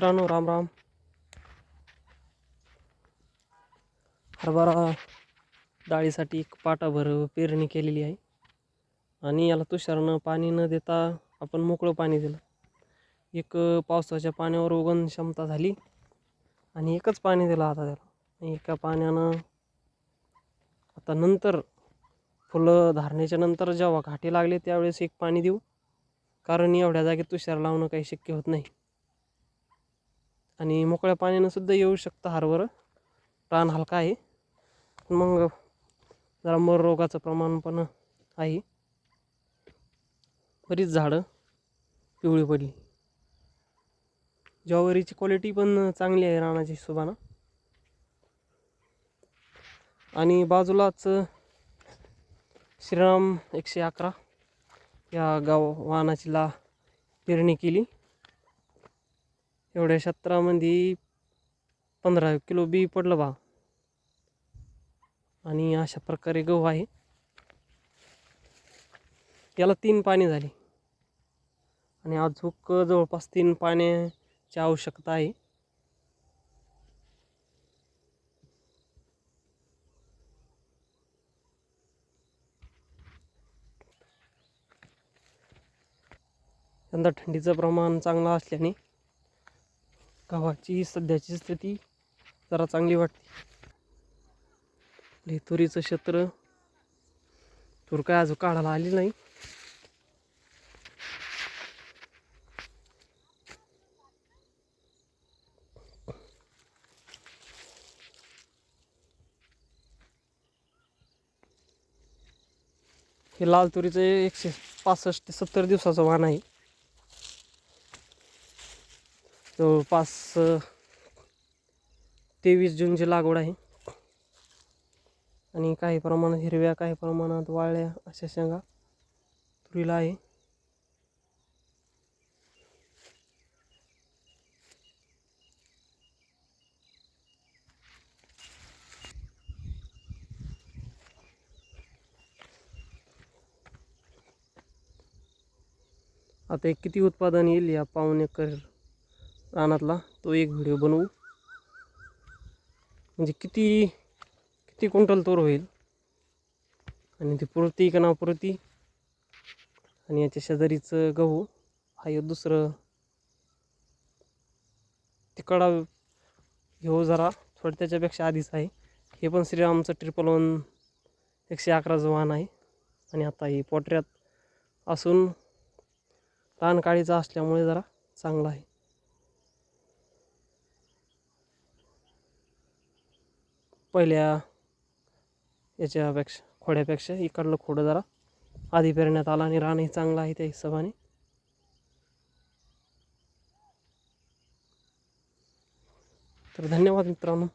मित्रांनो राम राम हरभरा डाळीसाठी एक पाटाभर पेरणी केलेली आहे. आणि याला तुषारनं पाणी न देता आपण मोकळं पाणी दिलं. एक पावसाच्या पाण्यावर उगण क्षमता झाली आणि एकच पाणी दिलं आता त्याला. एका पाण्यानं आता नंतर फुलं धारण्याच्या नंतर जेव्हा घाटे लागले त्यावेळेस एक पाणी देऊ. कारण एवढ्या जागेत तुषार लावणं काही शक्य होत नाही. आणि मोकळ्या पाण्यानं सुद्धा येऊ शकतं हारवर. प्राण हलका आहे. पण मग जरा मर रोगाचं प्रमाण पण आहे. बरीच झाडं पिवळी पडली. ज्वारीची क्वालिटी पण चांगली आहे रानाची हिशोबानं आणि बाजूलाच श्रीराम एकशे अकरा या गाव वाहनाची ला पेरणी केली. एवढ्या क्षेत्रामध्ये पंधरा किलो बी पडलं बा. आणि अशा प्रकारे गहू आहे. याला तीन पाणी झाली. आणि अजूक जवळपास तीन पाण्याची आवश्यकता आहे. यंदा थंडीचं प्रमाण चांगलं असल्याने गव्हाची सध्याची स्थिती जरा चांगली वाटते. तुरीचं क्षेत्र. तूर काय अजून काढायला आली नाही. हे लाल तुरीचं एकशे पासष्ट ते सत्तर दिवसाचं वाण आहे. जवळपास तेवीस जूनची लागवड आहे. आणि काही प्रमाणात हिरव्या काही प्रमाणात वाळल्या अशा शेंगा तुरीला आहे. आता एक किती उत्पादन येईल या पाऊण एकर रानातला तो एक व्हिडिओ बनवू. म्हणजे किती किती क्विंटल तोर होईल? आणि ती पुरती का ना पुरती आणि याच्या शेजारीचं गहू हा एक दुसरं. तिकडा घेऊ जरा थोडं त्याच्यापेक्षा आधीच आहे. हे पण श्रीरामचं ट्रिपल वन एकशे अकराचं वाहन आहे. आणि आता ही पोटऱ्यात असून लहान काळीचा असल्यामुळे जरा चांगला आहे. पहिल्या याच्यापेक्षा खोड्यापेक्षा इकडलं खोडं जरा आधी पेरण्यात आलं आणि रानही चांगलं आहे त्या हिशोबाने. तर धन्यवाद मित्रांनो.